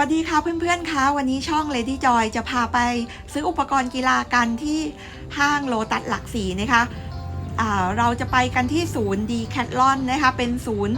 วัสดีค่ะเพื่อนๆคะวันนี้ช่อง Lady Joy จะพาไปซื้ออุปกรณ์กีฬากันที่ห้างโลตัสหลักสีนะคะอ่าเราจะไปกันที่ศูนย์ดีแคทลอนนะคะ เป็นศูนย์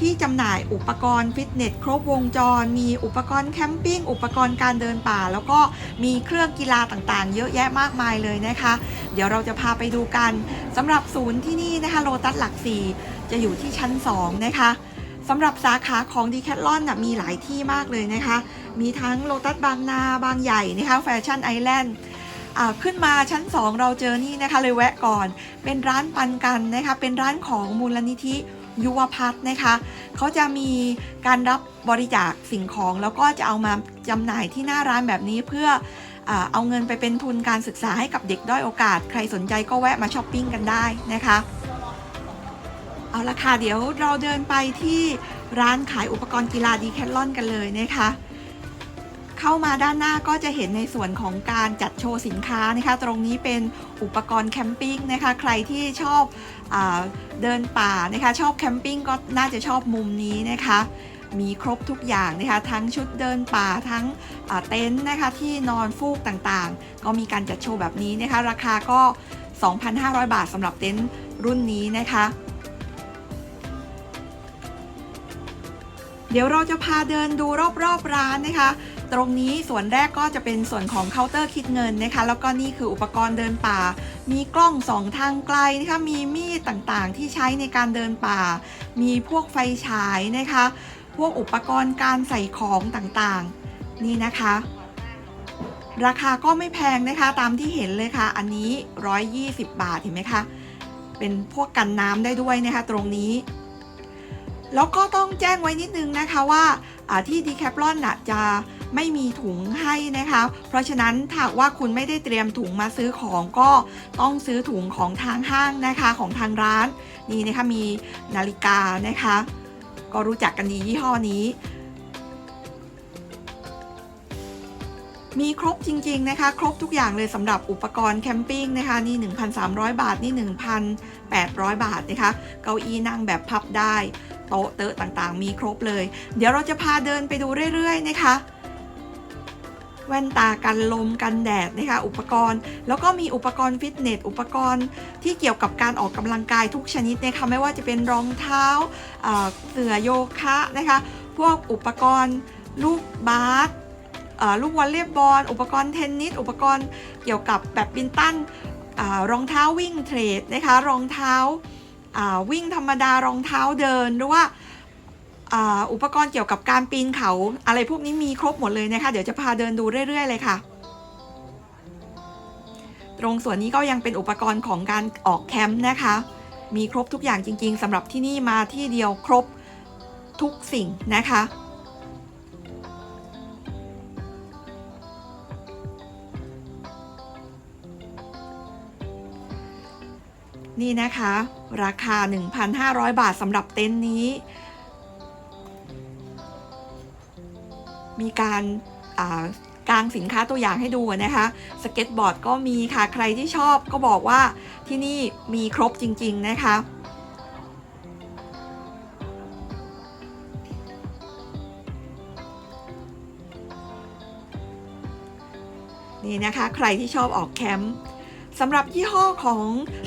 ที่จำหน่ายอุปกรณ์ฟิตเนสครบวงจร มีอุปกรณ์แคมปิ้ง อุปกรณ์การเดินป่า แล้วก็มีเครื่องกีฬาต่างๆ เยอะแยะมากมายเลยนะคะ เดี๋ยวเราจะพาไปดูกันสำหรับศูนย์ที่นี่นะคะโลตัสหลักสี่จะอยู่ที่ชั้น 2 นะคะ สำหรับสาขาของ d ีแคทลอนนะมีหลายที่มากเลยนะคะ มีทั้งโลตัสบางนาบางใหญ่นะคะแฟชั่นไอแลนด์ขึ้นมาชั้น 2 เราเจอนี่นะคะเลยแวะก่อน เป็นร้านปันกันนะคะ เป็นร้านของมูลนิธิยุวพัฒน์นะคะ เขาจะมีการรับบริจาคสิ่งของ แล้วก็จะเอามาจำหน่ายที่หน้าร้านแบบนี้เพื่อเอาเงินไปเป็นทุนการศึกษาให้กับเด็กด้อยโอกาส ใครสนใจก็แวะมาช้อปปิ้งกันได้นะคะ เอาละค่ะ เดี๋ยวเราเดินไปที่ร้านขายอุปกรณ์กีฬาดีแคทลอนกันเลยนะคะ เข้ามาด้านหน้าก็จะเห็นในส่วนของการจัดโชว์สินค้านะคะ ตรงนี้เป็นอุปกรณ์แคมปิ้งนะคะ ใครที่ชอบอเดินป่านะคะ ชอบแคมปิ้งก็น่าจะชอบมุมนี้นะคะ มีครบทุกอย่างนะคะ ทั้งชุดเดินป่าทั้งเต็นท์นะคะที่นอนฟูกต่างๆ ก็มีการจัดโชว์แบบนี้นะคะ ราคาก็ 2,500 บาทสำหรับเต็นท์รุ่นนี้นะคะ เดี๋ยวเราจะพาเดินดูรอบๆร้านนะคะ ตรงนี้ส่วนแรกก็จะเป็นส่วนของเคาน์เตอร์คิดเงินนะคะ แล้วก็นี่คืออุปกรณ์เดินป่า มีกล้องสองทางไกลนะคะ มีมีดต่างๆ ที่ใช้ในการเดินป่า มีพวกไฟฉายนะคะ พวกอุปกรณ์การใส่ของต่างๆ นี่นะคะ ราคาก็ไม่แพงนะคะตามที่เห็นเลยค่ะ อันนี้ 120 บาทเห็นไหมคะ เป็นพวกกันน้ำได้ด้วยนะคะ ตรงนี้ แล้วก็ต้องแจ้งไว้นิดนึงนะคะว่าที่ดีแคปลอนจะไม่มีถุงให้นะคะ เพราะฉะนั้นถ้าว่าคุณไม่ได้เตรียมถุงมาซื้อของก็ต้องซื้อถุงของทางห้างนะคะของทางร้าน นี่นะคะมีนาฬิกานะคะ ก็รู้จักกันดียี่ห้อนี้ มีครบจริงๆนะคะ ครบทุกอย่างเลยสำหรับอุปกรณ์แคมปิ้งนะคะนี่ 1,300 บาทนี่ 1,800 บาทนะคะ เก้าอี้นั่งแบบพับได้ โต๊ะเตอะต่างๆ มีครบเลย เดี๋ยวเราจะพาเดินไปดูเรื่อยๆนะคะแว่นตากันลมกันแดดนะคะอุปกรณ์ แล้วก็มีอุปกรณ์ฟิตเนสอุปกรณ์ที่เกี่ยวกับการออกกำลังกายทุกชนิดนะคะไม่ว่าจะเป็นรองเท้าเสื่อโยคะนะคะพวกอุปกรณ์ลูกบาสลูกวอลเลย์บอลอุปกรณ์เทนนิสอุปกรณ์เกี่ยวกับแบดมินตันรองเท้าวิ่งเทรดนะคะรองเท้า วิ่งธรรมดารองเท้าเดินหรือว่าอุปกรณ์เกี่ยวกับการปีนเขาอะไรพวกนี้มีครบหมดเลยนะคะ เดี๋ยวจะพาเดินดูเรื่อย ๆ เลยค่ะ ตรงส่วนนี้ก็ยังเป็นอุปกรณ์ของการออกแคมป์นะคะ มีครบทุกอย่างจริง ๆสำหรับที่นี่มาที่เดียวครบทุกสิ่งนะคะ นี่นะคะ ราคา 1,500 บาทสำหรับเต็นท์นี้ มีการกางสินค้าตัวอย่างให้ดูนะคะ สเก็ตบอร์ดก็มีค่ะ ใครที่ชอบก็บอกว่าที่นี่มีครบจริง ๆ นะคะ นี่นะคะ ใครที่ชอบออกแคมป์ สำหรับยี่ห้อของ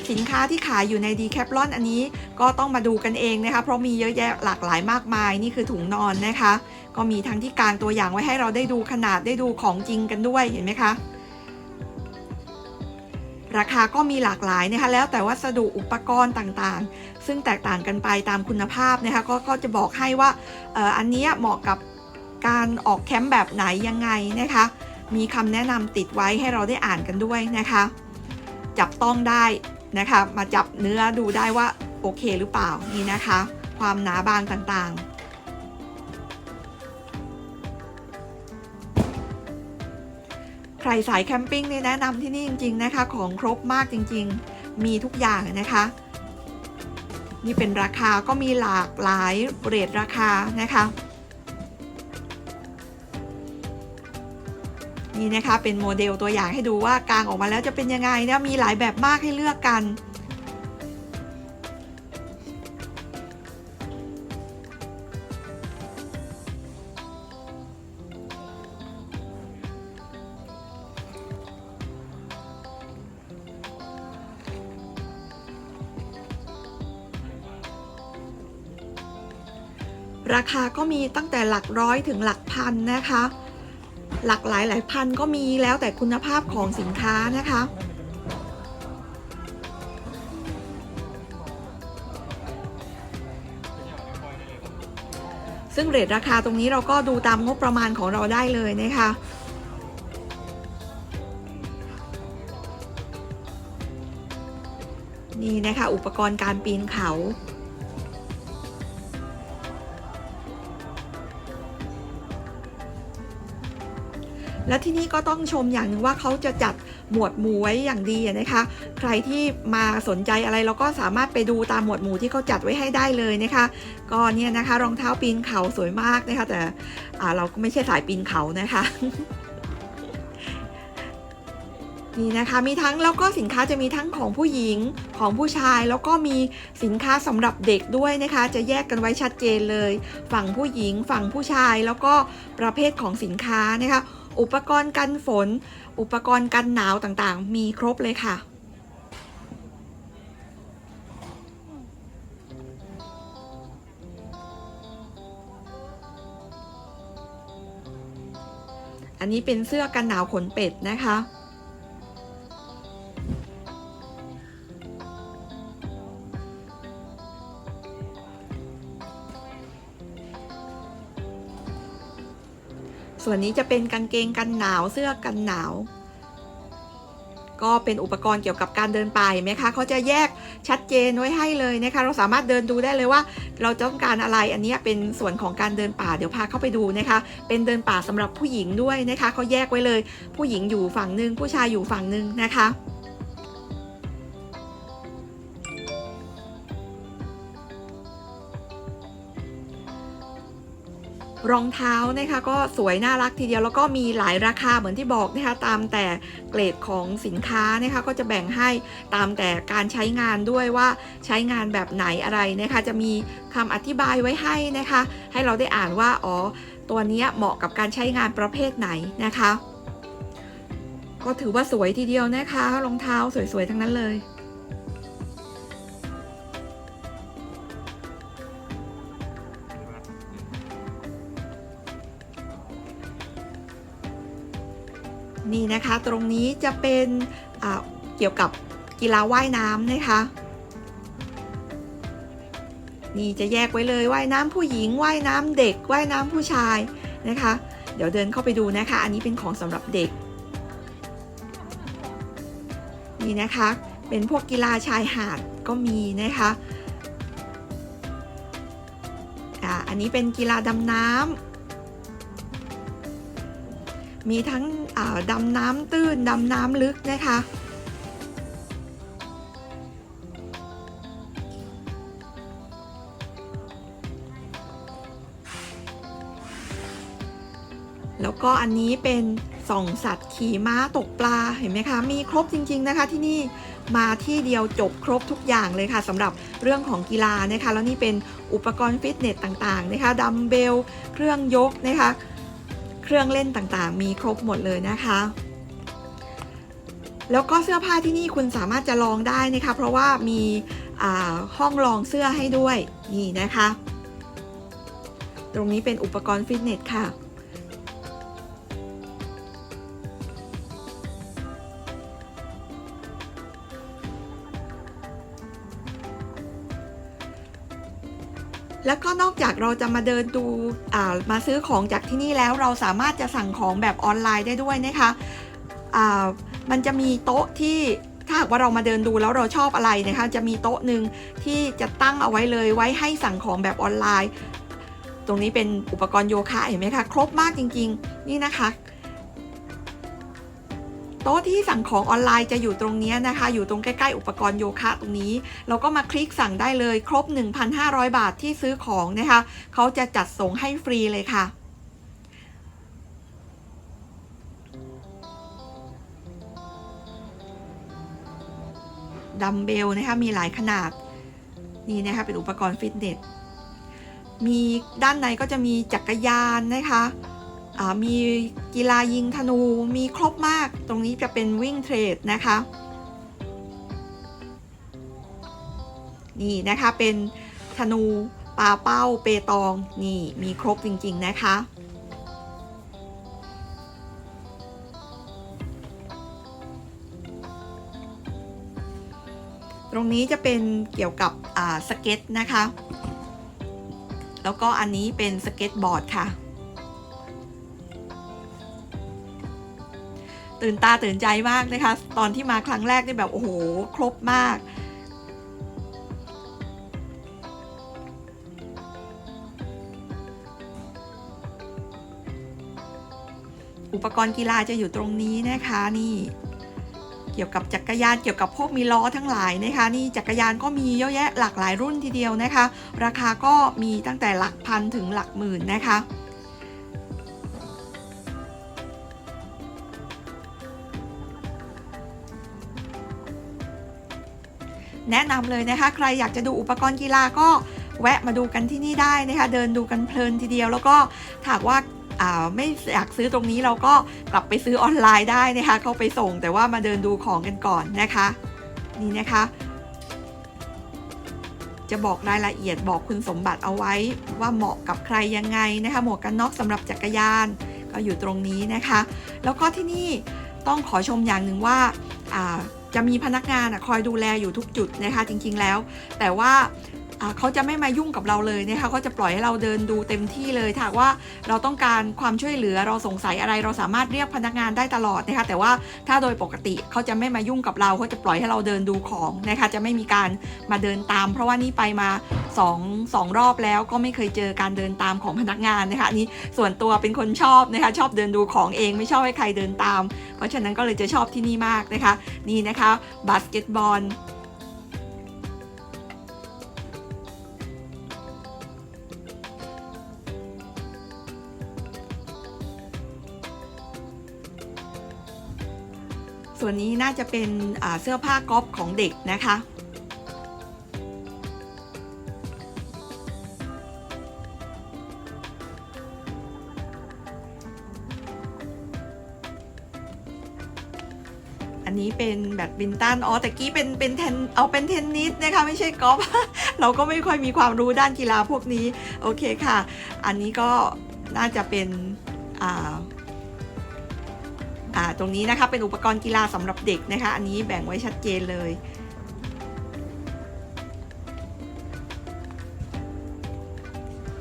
สินค้าที่ขายอยู่ใน d ีแคปลอนอันนี้ก็ต้องมาดูกันเองนะคะ เพราะมีเยอะแยะหลากหลายมากมาย นี่คือถุงนอนนะคะ ก็มีทั้งที่กลางตัวอย่างไว้ให้เราได้ดูขนาดได้ดูของจริงกันด้วยเห็นไหมคะราคาก็มีหลากหลายนะคะแล้วแต่วัสดุอุปกรณ์ต่างๆ ซึ่งแตกต่างกันไปตามคุณภาพนะคะกก็จะบอกให้ว่าอออันนี้เหมาะกับการออกแคมป์แบบไหนยังไงนะคะ มีคำแนะนำติดไว้ให้เราได้อ่านกันด้วยนะคะ จับต้องได้นะคะ มาจับเนื้อดูได้ว่าโอเคหรือเปล่านี่นะคะ ความหนาบางต่างๆ ใครสายแคมปิ้งเนี่ยแนะนำที่นี่จริง ๆนะคะ ของครบมากจริง ๆ มีทุกอย่างนะคะนี่เป็นราคาก็มีหลากหลายเรทราคานะคะ นี้นะคะ เป็นโมเดลตัวอย่างให้ดูว่ากางออกมาแล้วจะเป็นยังไงนะมีหลายแบบมากให้เลือกกันราคาก็มีตั้งแต่หลักร้อยถึงหลักพันนะคะ หลักหลายหลายพันก็มีแล้วแต่คุณภาพของสินค้านะคะ ซึ่งเรทราคาตรงนี้เราก็ดูตามงบประมาณของเราได้เลยนะคะนี่นะคะ อุปกรณ์การปีนเขา และที่นี่ก็ต้องชมอย่างหนึ่งว่าเขาจะจัดหมวดหมู่ไว้อย่างดีนะคะ ใครที่มาสนใจอะไรเราก็สามารถไปดูตามหมวดหมู่ที่เขาจัดไว้ให้ได้เลยนะคะ ก็เนี่ยนะคะรองเท้าปีนเขาสวยมากนะคะ แต่เราก็ไม่ใช่สายปีนเขานะคะนี่นะคะมีทั้งแล้วก็สินค้าจะมีทั้งของผู้หญิงของผู้ชายแล้วก็มีสินค้าสำหรับเด็กด้วยนะคะ จะแยกกันไว้ชัดเจนเลย ฝั่งผู้หญิงฝั่งผู้ชายแล้วก็ประเภทของสินค้านะคะ อุปกรณ์กันฝน อุปกรณ์กันหนาวต่างๆ มีครบเลยค่ะ อันนี้เป็นเสื้อกันหนาวขนเป็ดนะคะ ส่วนนี้จะเป็นกางเกงกันหนาวเสื้อกันหนาว ก็เป็นอุปกรณ์เกี่ยวกับการเดินป่าเห็นไหมคะเขาจะแยกชัดเจนไว้ให้เลยนะคะ เราสามารถเดินดูได้เลยว่า เราจะต้องการอะไรอันนี้เป็นส่วนของการเดินป่าเดี๋ยวพาเข้าไปดูนะคะ เป็นเดินป่าสำหรับผู้หญิงด้วยนะคะเขาแยกไว้เลย ผู้หญิงอยู่ฝั่งหนึ่งผู้ชายอยู่ฝั่งหนึ่งนะคะ รองเท้านะคะก็สวยน่ารักทีเดียวแล้วก็มีหลายราคาเหมือนที่บอกนะคะตามแต่เกรดของสินค้านะคะก็จะแบ่งให้ตามแต่การใช้งานด้วยว่าใช้งานแบบไหนอะไรนะคะจะมีคำอธิบายไว้ให้นะคะ ให้เราได้อ่านว่าอ๋อตัวนี้เหมาะกับการใช้งานประเภทไหนนะคะ ก็ถือว่าสวยทีเดียวนะคะรองเท้าสวยๆทั้งนั้นเลย นี่นะคะตรงนี้จะเป็นเกี่ยวกับกีฬาว่ายน้ำนะคะ นี่จะแยกไว้เลยว่ายน้ำผู้หญิงว่ายน้ำเด็กว่ายน้ำผู้ชายนะคะ เดี๋ยวเดินเข้าไปดูนะคะ อันนี้เป็นของสำหรับเด็ก นี่นะคะเป็นพวกกีฬาชายหาดก็มีนะคะอ่าอันนี้เป็นกีฬาดำน้ำ มีทั้งดำน้ำตื้น ดำน้ำลึกนะคะ แล้วก็อันนี้เป็นส่องสัตว์ขี่ม้าตกปลาเห็นไหมคะ มีครบจริง ๆนะคะที่นี่มาที่เดียวจบครบทุกอย่างเลยค่ะสำหรับเรื่องของกีฬานะคะ แล้วนี่เป็นอุปกรณ์ฟิตเนสต่างๆนะคะดัมเบล เครื่องยกนะคะ รื่องเล่นต่างๆ มีครบหมดเลยนะคะ แล้วก็เสื้อผ้าที่นี่คุณสามารถจะลองได้นะคะ เพราะว่ามีห้องลองเสื้อให้ด้วยนี่นะคะ ตรงนี้เป็นอุปกรณ์ฟิตเนสค่ะ แล้วก็นอกจากเราจะมาเดินดูมาซื้อของจากที่นี่แล้วเราสามารถจะสั่งของแบบออนไลน์ได้ด้วยนะคะมันจะมีโต๊ะที่ถ้าหากว่าเรามาเดินดูแล้วเราชอบอะไรนะคะ จะมีโต๊ะหนึ่งที่จะตั้งเอาไว้เลยไว้ให้สั่งของแบบออนไลน์ ตรงนี้เป็นอุปกรณ์โยคะเห็นไหมคะ ครบมากจริง ๆ นี่นะคะ โต๊ะที่สั่งของออนไลน์จะอยู่ตรงนี้นะคะ อยู่ตรงใกล้ๆอุปกรณ์โยคะตรงนี้ เราก็มาคลิกสั่งได้เลย ครบ 1,500 บาทที่ซื้อของนะคะ เขาจะจัดส่งให้ฟรีเลยค่ะดัมเบลนะคะมีหลายขนาดนี่นะคะเป็นอุปกรณ์ฟิตเนสมีด้านในก็จะมีจักรยานนะคะ มีกีฬายิงธนูมีครบมาก ตรงนี้จะเป็นวิ่งเทรดนะคะ นี่นะคะเป็นธนูปปาเป้าเปตอง นี่มีครบจริงๆนะคะตรงนี้จะเป็นเกี่ยวกับสเก็ตนะคะ แล้วก็อันนี้เป็นสเก็ตบอร์ดค่ะ ตื่นตาตื่นใจมากนะคะ ตอนที่มาครั้งแรกนี่แบบโอ้โห ครบมาก อุปกรณ์กีฬาจะอยู่ตรงนี้นะคะนี่เกี่ยวกับจักรยานเกี่ยวกับพวกมีล้อทั้งหลายนะคะนี่จักรยานก็มีเยอะแยะหลากหลายรุ่นทีเดียวนะคะ ราคาก็มีตั้งแต่หลักพันถึงหลักหมื่นนะคะ แนะนำเลยนะคะ ใครอยากจะดูอุปกรณ์กีฬาก็แวะมาดูกันที่นี่ได้นะคะ เดินดูกันเพลินทีเดียว แล้วก็ถากว่าไม่อยากซื้อตรงนี้เราก็กลับไปซื้อออนไลน์ได้นะคะ เข้าไปส่งแต่ว่ามาเดินดูของกันก่อนนะคะ นี่นะคะ จะบอกรายละเอียดบอกคุณสมบัติเอาไว้ว่าเหมาะกับใครยังไงนะคะ หมวกกันน็อกสำหรับจักรยาน ก็อยู่ตรงนี้นะคะ แล้วก็ที่นี่ต้องขอชมอย่างหนึ่งว่า จะมีพนักงานคอยดูแลอยู่ทุกจุดนะคะจริงๆแล้ว แต่ว่า เขาจะไม่มายุ่งกับเราเลยนะคะเขาจะปล่อยให้เราเดินดูเต็มที่เลยถ้าว่าเราต้องการความช่วยเหลือเราสงสัยอะไร เราสามารถเรียกพนักงานได้ตลอดนะคะแต่ว่าถ้าโดยปกติเขาจะไม่มายุ่งกับเราเขาจะปล่อยให้เราเดินดูของนะคะจะไม่มีการมาเดินตาม เพราะว่านี่ไปมาสองสองรอบแล้วก็ไม่เคยเจอการเดินตามของพนักงานนะคะนนี้ส่วนตัวเป็นคนชอบนะคะชอบเดินดูของเองไม่ชอบให้ใครเดินตาม เพราะฉะนั้นก็เลยจะชอบที่นี่มากนะคะ นี่นะคะบาสเกตบอล ส่วนนี้น่าจะเป็นเสื้อผ้ากอล์ฟของเด็กนะคะ อันนี้เป็นแบดมินตัน อ๋อแต่กี้เป็นเป็นเทนเอาเป็นเทนนิสนะคะไม่ใช่กอล์ฟ เราก็ไม่ค่อยมีความรู้ด้านกีฬาพวกนี้ โอเคค่ะ อันนี้ก็น่าจะเป็นอ่า ตรงนี้นะคะเป็นอุปกรณ์กีฬาสำหรับเด็กนะคะ อันนี้แบ่งไว้ชัดเจนเลย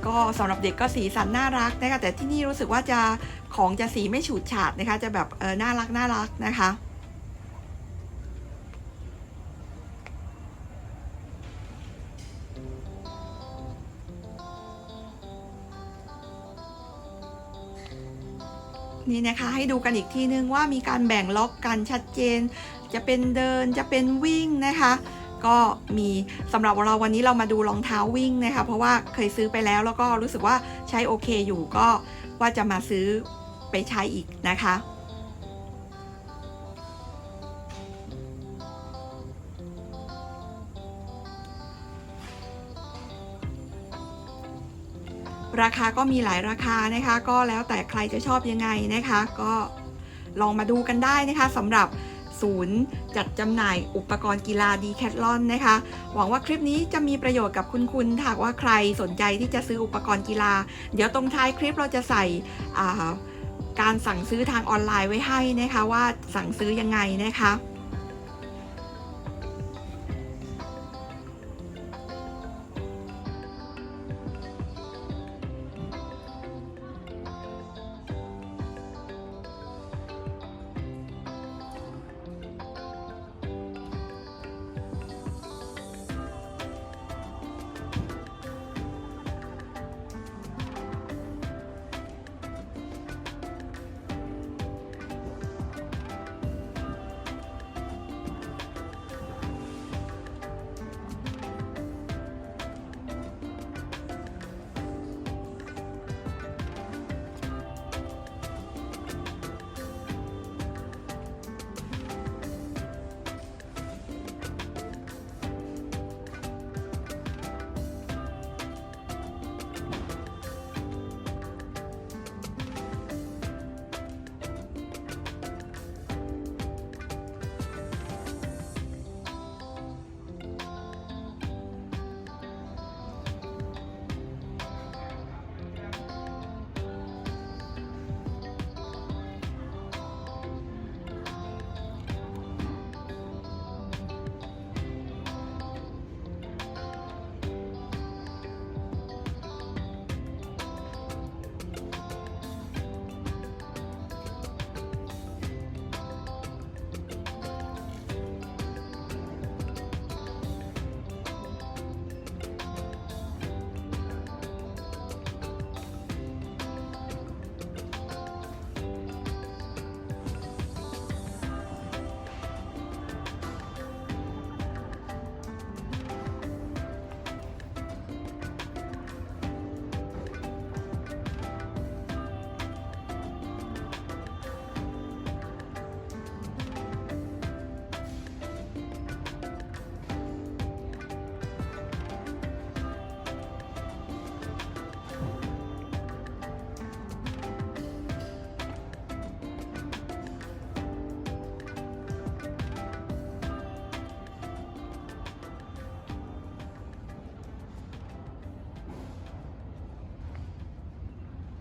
ก็สำหรับเด็กก็สีสันน่ารักนะคะแต่ที่นี่รู้สึกว่าจะของจะสีไม่ฉูดฉาดนะคะ จะแบบเออน่ารักน่ารักนะคะ นี้นะคะ ให้ดูกันอีกทีนึงว่ามีการแบ่งล็อกกันชัดเจน จะเป็นเดินจะเป็นวิ่งนะคะ ก็มีสำหรับเราวันนี้เรามาดูรองเท้าวิ่งนะคะ เพราะว่าเคยซื้อไปแล้วแล้วก็รู้สึกว่าใช้โอเคอยู่ก็ว่าจะมาซื้อไปใช้อีกนะคะ ราคาก็มีหลายราคานะคะ ก็แล้วแต่ใครจะชอบยังไงนะคะ ก็ลองมาดูกันได้นะคะสำหรับศูนย์จัดจำหน่ายอุปกรณ์กีฬาดีแคทลอนนะคะ หวังว่าคลิปนี้จะมีประโยชน์กับคุณคุณหากว่าใครสนใจที่จะซื้ออุปกรณ์กีฬา เดี๋ยวตรงท้ายคลิปเราจะใส่อ่าการสั่งซื้อทางออนไลน์ไว้ให้นะคะว่าสั่งซื้อยังไงนะคะ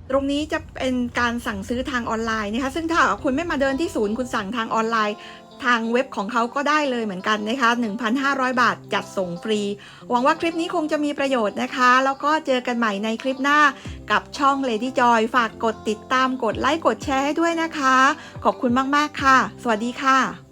ตรงนี้จะเป็นการสั่งซื้อทางออนไลน์นะคะ ซึ่งถ้าคุณไม่มาเดินที่ศูนย์คุณสั่งทางออนไลน์ ทางเว็บของเขาก็ได้เลยเหมือนกันนะคะ 1,500 บาทจัดส่งฟรี หวังว่าคลิปนี้คงจะมีประโยชน์นะคะ แล้วก็เจอกันใหม่ในคลิปหน้ากับช่อง Lady Joy ฝากกดติดตามกดไลค์กดแชร์ให้ด้วยนะคะ ขอบคุณมาก ๆ ค่ะ สวัสดีค่ะ